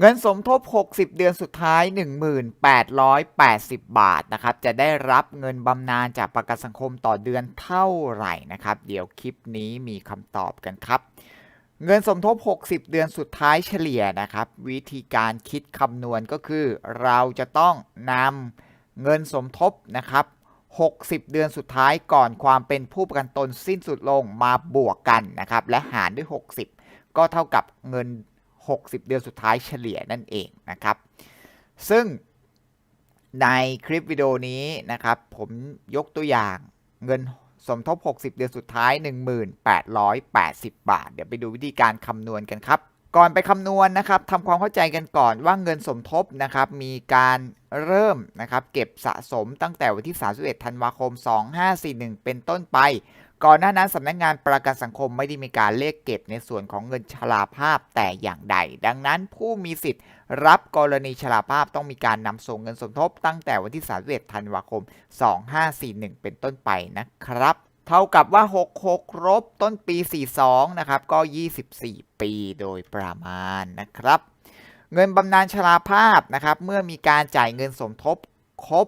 เงินสมทบ 60 เดือนสุดท้าย 1880 บาทนะครับ จะได้รับเงินบำนาญจากประกันสังคมต่อเดือนเท่าไหร่นะครับ เดี๋ยวคลิปนี้มีคำตอบกันครับ เงินสมทบ 60 เดือนสุดท้ายเฉลี่ยนะครับ วิธีการคิดคำนวณก็คือ เราจะต้องนำเงินสมทบนะครับ 60 เดือนสุดท้ายก่อนความเป็นผู้ประกันตนสิ้นสุดลงมาบวกกันนะครับ และหารด้วย 60 ก็เท่ากับเงิน 60 เดือนสุดท้ายเฉลี่ยนั่นเองนะครับ ซึ่งในคลิปวิดีโอนี้นะครับ ผมยกตัวอย่างเงินสมทบ 60 เดือนสุดท้าย 1880 บาท เดี๋ยวไปดูวิธีการคำนวณกันครับ ก่อนไปคำนวณนะครับทำความเข้าใจกันก่อนว่าเงินสมทบนะครับ มีการเริ่มนะครับ เก็บสะสมตั้งแต่วันที่ 31 ธันวาคม 2541 เป็นต้นไป ก่อนหน้านั้นสำนักงานประกันสังคมไม่ได้มีการเลขเก็บในส่วนของเงินชราภาพแต่อย่างใด ดังนั้นผู้มีสิทธิ์รับกรณีชราภาพต้องมีการนำส่งเงินสมทบตั้งแต่วันที่31ธันวาคม 2541 เป็นต้นไปนะครับ เท่ากับว่า 66ลบต้นปี 42 นะครับ ก็ 24 ปีโดยประมาณนะครับ เงินบำนาญชราภาพนะครับ เมื่อมีการจ่ายเงินสมทบ ครบ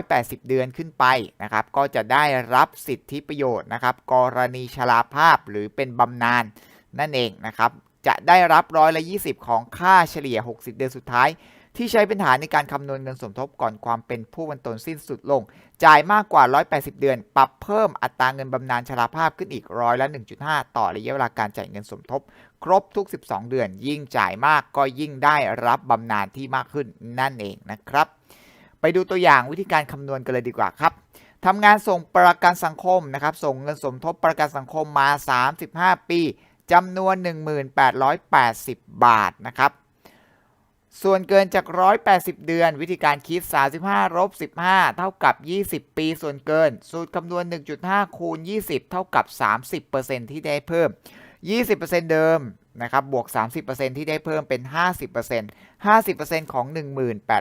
180 เดือนขึ้นไปนะครับ ก็จะได้รับสิทธิประโยชน์นะครับ กรณีชราภาพหรือเป็นบำนาญนั่นเองนะครับ จะได้รับร้อยละ20 ของค่าเฉลี่ย 60 เดือนสุดท้าย ที่ใช้เป็นฐานในการคำนวณเงินสมทบก่อนความเป็นผู้บรรตนสิ้นสุดลง จ่ายมากกว่า 180 เดือน ปรับเพิ่มอัตราเงินบำนาญชราภาพขึ้นอีกร้อยละ 1.5 ต่อระยะเวลาการจ่ายเงินสมทบ ครบทุก 12 เดือน ยิ่งจ่ายมากก็ยิ่งได้รับบำนาญที่มากขึ้นนั่นเองนะครับ ไปดูตัวอย่างวิธีการคำนวณกันเลยดีกว่าครับทำงานส่งประกันสังคมนะครับ ส่งเงินสมทบประกันสังคมมา 35 ปีจำนวน 1880 บาทนะครับ ส่วนเกินจาก 180 เดือนวิธีการคิด 35ลบ15 เท่ากับ 20 ปีส่วนเกิน สูตรคำนวณ 1.5 คูณ 20 เท่ากับ 30%ที่ได้เพิ่ม 20%เดิม นะครับบวก 30%ที่ได้เพิ่มเป็น 50% 50%ของ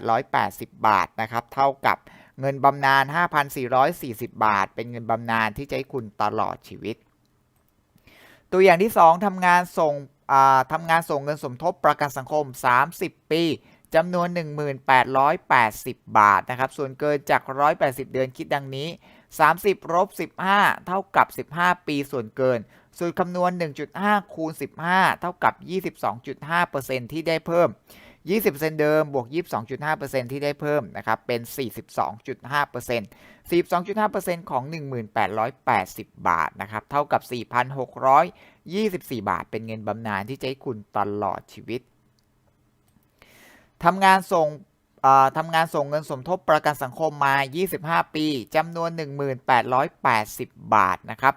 1880 บาทนะครับเท่ากับเงินบำนาญ 5,440 บาท เป็นเงินบำนาญที่จะให้คุณตลอดชีวิต ตัวอย่างที่ 2ทำงานส่งทำงานส่งเงินสมทบประกันสังคม 30 ปีจำนวน 1880 บาทนะครับ ส่วนเกินจาก 180 เดือนคิดดังนี้ 30ลบ15 เท่ากับ 15 ปีส่วนเกิน สูตรคำนวณ 1.5 คูณ 15 เท่ากับ 22.5%ที่ได้เพิ่ม 20%เดิม บวก 22.5%ที่ได้เพิ่มนะครับ เป็น 42.5% 42.5%ของ 1880 บาทนะครับ เท่ากับ 4,624 บาท เป็นเงินบำนาญที่จะให้คุณตลอดชีวิต ทำงานส่งทำงานส่งเงินสมทบประกันสังคมมา 25 ปี จำนวน 1880 บาทนะครับ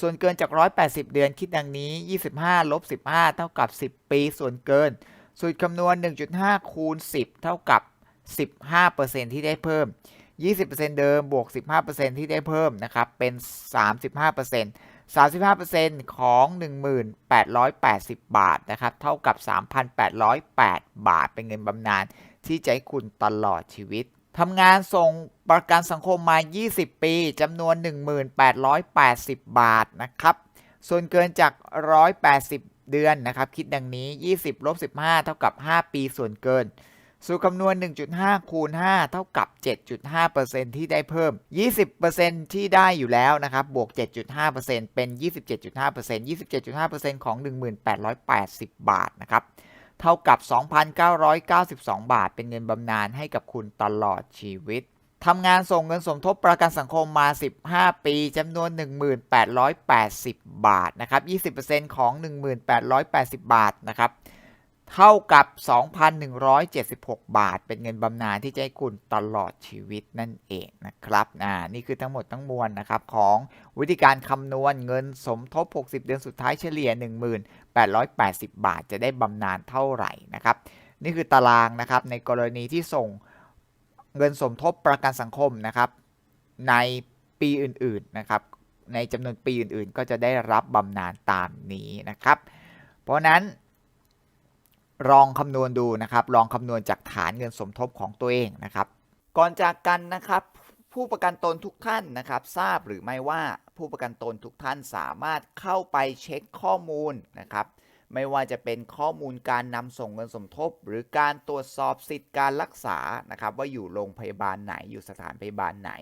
ส่วนเกินจาก 180 เดือนคิดดังนี้ 25 ลบ 15 เท่ากับ 10 ปี ส่วนเกิน สูตรคำนวณ 1.5 คูณ 10 เท่ากับ 15%ที่ได้เพิ่ม 20%เดิมบวก 15%ที่ได้เพิ่มนะครับ เป็น 35% 35%ของ 1880 บาทนะครับ เท่ากับ 3,808 บาท เป็นเงินบำนาญที่จะให้คุณตลอดชีวิต ทำงานส่งประกันสังคมมา 20 ปีจำนวน 1880 บาทนะครับ ส่วนเกินจาก 180 เดือนนะครับ คิดดังนี้ 20ลบ15 เท่ากับ 5 ปีส่วนเกิน สูตรคำนวณ 1.5 คูณ 5 เท่ากับ 7.5%ที่ได้เพิ่ม 20%ที่ได้อยู่แล้วนะครับ บวก 7.5%เป็น 27.5% 27.5%ของ 1880 บาทนะครับ เท่ากับ 2,992 บาท เป็นเงินบำนาญให้กับคุณตลอดชีวิตทำงานส่งเงินสมทบประกันสังคมมา 15 ปีจำนวน 1880 บาทนะครับ 20%ของ 1880 บาทนะครับ เท่ากับ 2,176 บาท เป็นเงินบำนาญที่จะให้คุณตลอดชีวิตนั่นเองนะครับอ่านี่คือทั้งหมดทั้งมวลนะครับของวิธีการคำนวณเงินสมทบ 60 เดือนสุดท้ายเฉลี่ย 1880 บาท จะได้บำนาญเท่าไหร่นะครับ นี่คือตารางนะครับในกรณีที่ส่งเงินสมทบประกันสังคมนะครับ ในปีอื่นๆนะครับในจำนวนปีอื่นๆ ก็จะได้รับบำนาญตามนี้นะครับ เพราะนั้น ลองคำนวณดูนะครับลองคำนวณจากฐานเงินสมทบของตัวเองนะครับ ก่อนจากกันนะครับผู้ประกันตนทุกท่านนะครับ ทราบหรือไม่ว่าผู้ประกันตนทุกท่านสามารถเข้าไปเช็คข้อมูลนะครับ ไม่ว่าจะเป็นข้อมูลการนำส่งเงินสมทบ หรือการตรวจสอบสิทธิการรักษานะครับ ว่าอยู่โรงพยาบาลไหนอยู่สถานพยาบาลไหน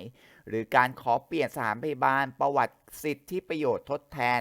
หรือการขอเปลี่ยนสถานพยาบาลประวัติสิทธิประโยชน์ทดแทน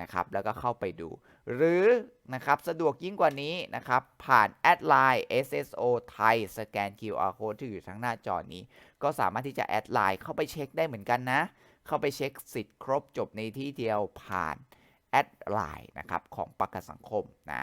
นะครับแล้วก็เข้าไปดู หรือนะครับสะดวกยิ่งกว่านี้นะครับผ่านแอดไลน์ SSO ไทยสแกน QR code ที่อยู่ทั้งหน้าจอนี้ ก็สามารถที่จะแอดไลน์เข้าไปเช็คได้เหมือนกันนะ เข้าไปเช็คสิทธิ์ครบจบในที่เดียวผ่านแอดไลน์นะครับของประกันสังคมนะ